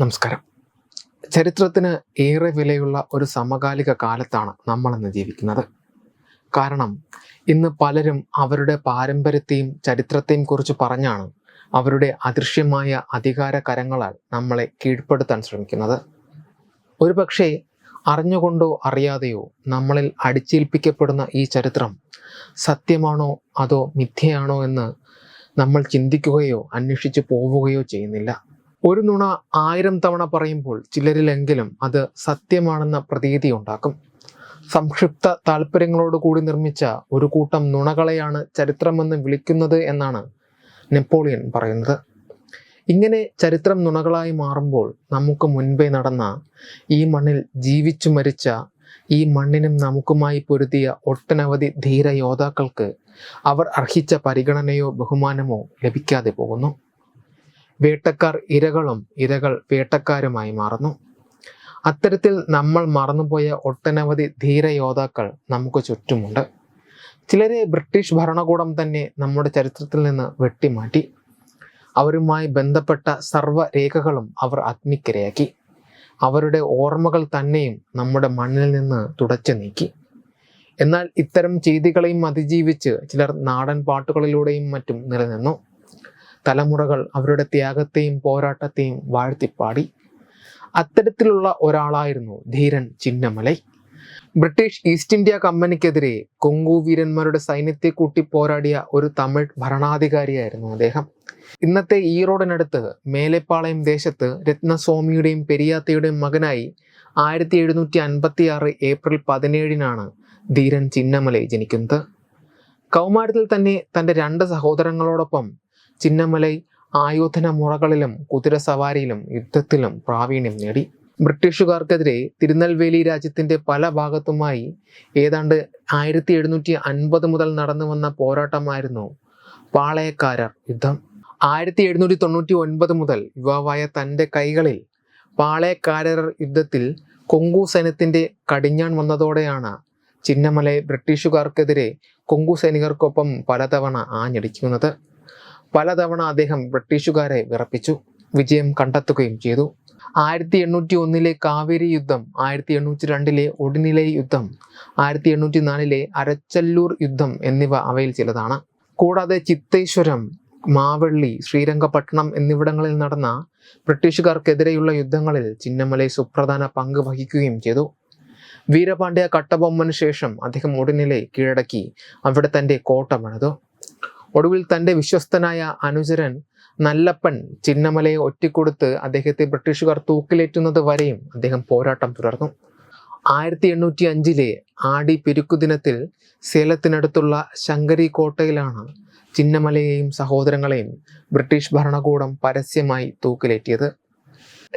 നമസ്കാരം. ചരിത്രത്തിന് ഏറെ വിലയുള്ള ഒരു സമകാലിക കാലത്താണ് നമ്മളിന്ന് ജീവിക്കുന്നത്. കാരണം ഇന്ന് പലരും അവരുടെ പാരമ്പര്യത്തെയും ചരിത്രത്തെയും കുറിച്ച് പറഞ്ഞാണ് അവരുടെ അദൃശ്യമായ അധികാര കരങ്ങളാൽ നമ്മളെ കീഴ്പ്പെടുത്താൻ ശ്രമിക്കുന്നത്. ഒരുപക്ഷെ അറിഞ്ഞുകൊണ്ടോ അറിയാതെയോ നമ്മളിൽ അടിച്ചേൽപ്പിക്കപ്പെടുന്ന ഈ ചരിത്രം സത്യമാണോ അതോ മിഥ്യയാണോ എന്ന് നമ്മൾ ചിന്തിക്കുകയോ അന്വേഷിച്ചു പോവുകയോ ചെയ്യുന്നില്ല. ഒരു നുണ ആയിരം തവണ പറയുമ്പോൾ ചിലരിലെങ്കിലും അത് സത്യമാണെന്ന പ്രതീതി ഉണ്ടാക്കും. സംക്ഷിപ്ത താല്പര്യങ്ങളോട് കൂടി നിർമ്മിച്ച ഒരു കൂട്ടം നുണകളെയാണ് ചരിത്രമെന്ന് വിളിക്കുന്നത് എന്നാണ് നെപ്പോളിയൻ പറയുന്നത്. ഇങ്ങനെ ചരിത്രം നുണകളായി മാറുമ്പോൾ നമുക്ക് മുൻപേ നടന്ന ഈ മണ്ണിൽ ജീവിച്ചു മരിച്ച ഈ മണ്ണിനും നമുക്കുമായി പൊരുതിയ ഒട്ടനവധി ധീര യോദ്ധാക്കൾക്ക് അവർ അർഹിച്ച പരിഗണനയോ ബഹുമാനമോ ലഭിക്കാതെ പോകുന്നു. വേട്ടക്കാർ ഇരകളും ഇരകൾ വേട്ടക്കാരുമായി മാറുന്നു. അത്തരത്തിൽ നമ്മൾ മറന്നുപോയ ഒട്ടനവധി ധീര യോദ്ധാക്കൾ നമുക്ക് ചുറ്റുമുണ്ട്. ചിലരെ ബ്രിട്ടീഷ് ഭരണകൂടം തന്നെ നമ്മുടെ ചരിത്രത്തിൽ നിന്ന് വെട്ടിമാറ്റി. അവരുമായി ബന്ധപ്പെട്ട സർവ രേഖകളും അവർ അഗ്നിക്കിരയാക്കി അവരുടെ ഓർമ്മകൾ തന്നെയും നമ്മുടെ മണ്ണിൽ നിന്ന് തുടച്ചു നീക്കി. എന്നാൽ ഇത്തരം ചെയ്തികളെയും അതിജീവിച്ച് ചിലർ നാടൻ പാട്ടുകളിലൂടെയും മറ്റും നിലനിന്നു. തലമുറകൾ അവരുടെ ത്യാഗത്തെയും പോരാട്ടത്തെയും വാഴ്ത്തിപ്പാടി. അത്തരത്തിലുള്ള ഒരാളായിരുന്നു Dheeran Chinnamalai. British East India കമ്പനിക്കെതിരെ Kongu വീരന്മാരുടെ സൈന്യത്തെ കൂട്ടി പോരാടിയ ഒരു തമിഴ് ഭരണാധികാരിയായിരുന്നു അദ്ദേഹം. ഇന്നത്തെ ഈറോഡിനടുത്ത് മേലെപ്പാളയം ദേശത്ത് രത്നസ്വാമിയുടെയും പെരിയാത്തയുടെയും മകനായി ആയിരത്തി എഴുന്നൂറ്റി അൻപത്തി ആറ് ഏപ്രിൽ പതിനേഴിനാണ് ധീരൻ ചിന്നമലൈ ജനിക്കുന്നത്. കൗമാരത്തിൽ തന്നെ തന്റെ രണ്ട് സഹോദരങ്ങളോടൊപ്പം ചിന്നമലൈ ആയോധന മുറകളിലും കുതിരസവാരിയിലും യുദ്ധത്തിലും പ്രാവീണ്യം നേടി. ബ്രിട്ടീഷുകാർക്കെതിരെ തിരുനെൽവേലി രാജ്യത്തിന്റെ പല ഭാഗത്തുമായി ഏതാണ്ട് ആയിരത്തി എഴുന്നൂറ്റി അൻപത് മുതൽ നടന്നു വന്ന പോരാട്ടമായിരുന്നു പാളയക്കാരർ യുദ്ധം. ആയിരത്തി എഴുന്നൂറ്റി തൊണ്ണൂറ്റി ഒൻപത് മുതൽ യുവാവായ തന്റെ കൈകളിൽ പാളയക്കാരർ യുദ്ധത്തിൽ കൊങ്കു സൈന്യത്തിന്റെ കടിഞ്ഞാൺ വന്നതോടെയാണ് ചിന്നമലയെ ബ്രിട്ടീഷുകാർക്കെതിരെ കൊങ്കു സൈനികർക്കൊപ്പം പലതവണ ആഞ്ഞടിക്കുന്നത്. പലതവണ അദ്ദേഹം ബ്രിട്ടീഷുകാരെ വിറപ്പിച്ചു വിജയം കണ്ടെത്തുകയും ചെയ്തു. ആയിരത്തി എണ്ണൂറ്റി ഒന്നിലെ കാവേരി യുദ്ധം ആയിരത്തി എണ്ണൂറ്റി രണ്ടിലെ ഒടിനിലൈ യുദ്ധം ആയിരത്തി എണ്ണൂറ്റി നാലിലെ അരച്ചല്ലൂർ യുദ്ധം എന്നിവ അവയിൽ ചിലതാണ്. കൂടാതെ ചിത്തേശ്വരം മാവള്ളി ശ്രീരംഗപട്ടണം എന്നിവിടങ്ങളിൽ നടന്ന ബ്രിട്ടീഷുകാർക്കെതിരെയുള്ള യുദ്ധങ്ങളിൽ ചിന്നമലൈ സുപ്രധാന പങ്ക് വഹിക്കുകയും ചെയ്തു. വീരപാണ്ഡ്യ കട്ടബൊമ്മന് ശേഷം അദ്ദേഹം ഉടനിലെ കീഴടക്കി അവിടെ തന്റെ കോട്ട പണിതു. ഒടുവിൽ തന്റെ വിശ്വസ്തനായ അനുചരൻ നല്ലപ്പൻ ചിന്നമലയെ ഒറ്റിക്കൊടുത്ത് അദ്ദേഹത്തെ ബ്രിട്ടീഷുകാർ തൂക്കിലേറ്റുന്നത് വരെയും അദ്ദേഹം പോരാട്ടം തുടർന്നു. ആയിരത്തി എണ്ണൂറ്റി അഞ്ചിലെ ആടി പെരുക്കുദിനത്തിൽ സേലത്തിനടുത്തുള്ള ശങ്കരി കോട്ടയിലാണ് ചിന്നമലയെയും സഹോദരങ്ങളെയും ബ്രിട്ടീഷ് ഭരണകൂടം പരസ്യമായി തൂക്കിലേറ്റിയത്.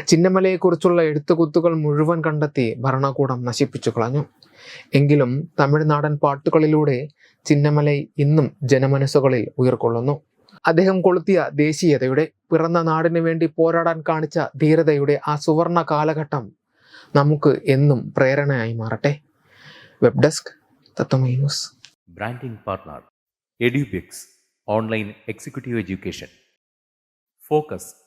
ചിന്നമലയെക്കുറിച്ചുള്ള എഴുത്തുകുത്തുകൾ മുഴുവൻ കണ്ടെത്തി ഭരണകൂടം നശിപ്പിച്ചു കളഞ്ഞു. എങ്കിലും തമിഴ്നാടൻ പാട്ടുകളിലൂടെ ചിന്നമല ഇന്നും ജനമനസ്സുകളിൽ ഉയർക്കൊള്ളുന്നു. അദ്ദേഹം കൊളുത്തിയ ദേശീയതയുടെ പിറന്ന നാടിനു വേണ്ടി പോരാടാൻ കാണിച്ച ധീരതയുടെ ആ സുവർണ കാലഘട്ടം നമുക്ക് എന്നും പ്രേരണയായി മാറട്ടെ. Web desk Tatwamayi news. Branding partner Edubix online executive education. Focus